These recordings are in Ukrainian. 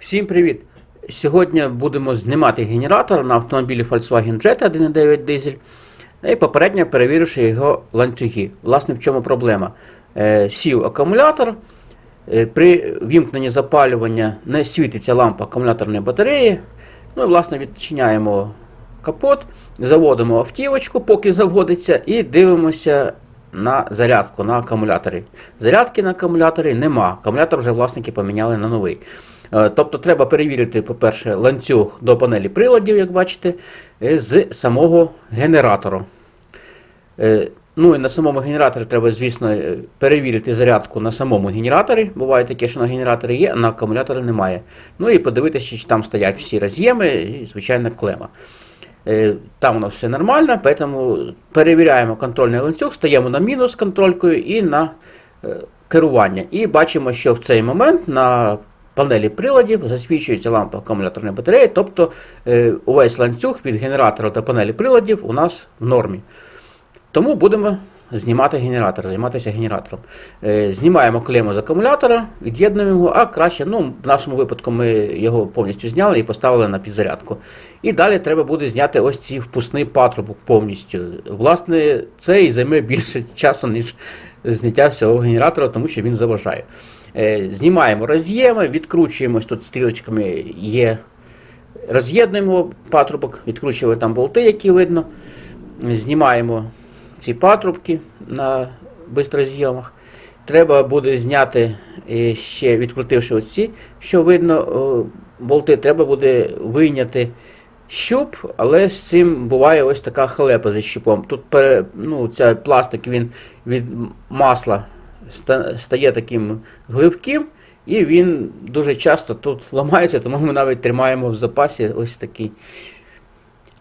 Всім привіт! Сьогодні будемо знімати генератор на автомобілі Volkswagen Jetta 1.9 дизель. І попередньо перевіривши його ланцюги. Власне, в чому проблема? Е, сів акумулятор. е, При вімкненні запалювання не світиться лампа акумуляторної батареї. Ну і власне відчиняємо капот, заводимо автівочку, поки заводиться, і дивимося на зарядку на акумуляторі. Зарядки на акумуляторі нема. Акумулятор вже власники поміняли на новий. Е, Тобто треба перевірити, по-перше, ланцюг до панелі приладів, як бачите, е, з самого генератора. Е, Ну і на самому генераторі треба, звісно, перевірити зарядку на самому генераторі. Буває таке, що на генераторі є, а на акумуляторі немає. Ну і подивитися, чи там стоять всі роз'єми і, звичайно, клема. Там у нас все нормально, тому перевіряємо контрольний ланцюг, стаємо на мінус контролькою і на керування. І бачимо, що в цей момент на панелі приладів засвічується лампа акумуляторної батареї, тобто е, увесь ланцюг від генератора до панелі приладів у нас в нормі. Тому будемо знімати генератор, займатися генератором. Е, Знімаємо клему з акумулятора, від'єднуємо його, а краще, ну, в нашому випадку ми його повністю зняли і поставили на підзарядку. І далі треба буде зняти ось ці впускний патрубок повністю. Власне, це і займе більше часу, ніж зняття всього генератора, тому що він заважає. Е, Знімаємо роз'єми, відкручуємо ось тут стрілочками є. Роз'єднуємо патрубок, відкручуємо там болти, які видно. Знімаємо ці патрубки на бистрозйомах. Треба буде зняти е, ще, відкрутивши оці, що видно, болти, треба буде вийняти щуп, але з цим буває ось така халепа зі щупом. Тут ну, ця пластик він від масла стає таким гливким, і він дуже часто тут ламається, тому ми навіть тримаємо в запасі ось такий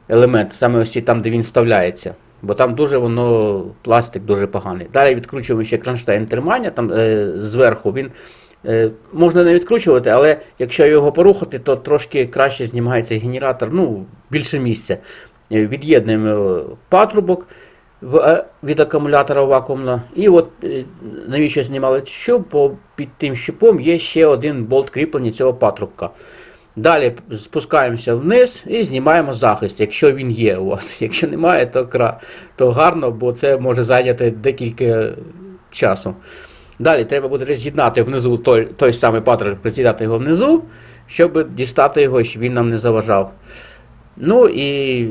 елемент, саме ось там, де він вставляється. Бо там дуже воно пластик дуже поганий. Далі відкручуємо ще кронштейн тримання, там е, зверху він е, можна не відкручувати, але якщо його порухати, то трошки краще знімається генератор, ну, більше місця. Е, Від'єднуємо патрубок в, е, від акумулятора вакуумно. І от е, навіщо знімали щуп, бо під тим щупом є ще один болт кріплення цього патрубка. Далі спускаємося вниз і знімаємо захист, якщо він є у вас. Якщо немає, то, кра... то гарно, бо це може зайняти декілька часу. Далі треба буде роз'єднати внизу той, той самий патрубок, роз'єднати його внизу, щоб дістати його, щоб він нам не заважав. Ну і,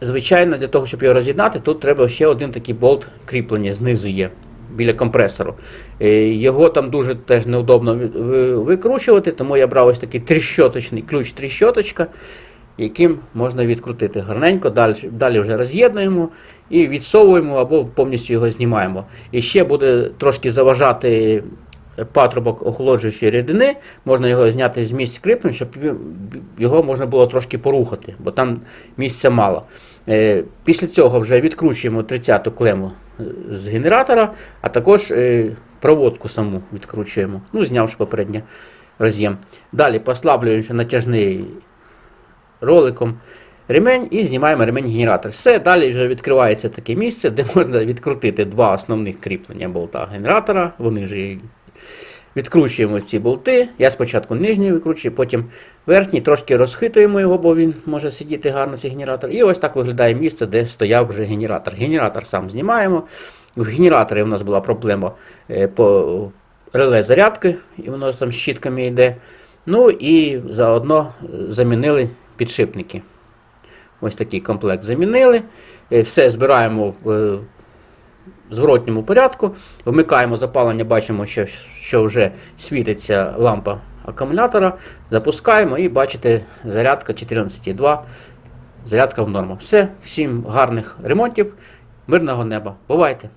звичайно, для того, щоб його роз'єднати, тут треба ще один такий болт кріплення знизу є. Біля компресору. Е, Його там дуже теж неудобно ви- ви- викручувати, тому я брав ось такий тріщоточний ключ тріщоточка, яким можна відкрутити гарненько. Далі, далі вже роз'єднуємо і відсовуємо або повністю його знімаємо. І ще буде трошки заважати патрубок охолоджуючої рідини, можна його зняти з місць кріплень, щоб його можна було трошки порухати, бо там місця мало. Е, Після цього вже відкручуємо 30-ту клему е, з генератора, а також е, проводку саму відкручуємо, ну, знявши попередньо роз'єм. Далі послаблюємося натяжний роликом ремень і знімаємо ремень генератор. Все, далі вже відкривається таке місце, де можна відкрутити два основних кріплення болта генератора. Вони і Відкручуємо ці болти. Я спочатку нижній викручую, потім верхній, трошки розхитуємо його, бо він може сидіти гарно цей генератор. І ось так виглядає місце, де стояв вже генератор. Генератор сам знімаємо. В генераторі у нас була проблема е, по реле зарядки, і воно там з щітками йде. Ну і заодно е, замінили підшипники. Ось такий комплект замінили. Е, Все збираємо зворотньому порядку. Вмикаємо запалення, бачимо, що, що вже світиться лампа акумулятора. Запускаємо і бачите, зарядка 14,2. Зарядка в норму. Все, всім гарних ремонтів, мирного неба. Бувайте!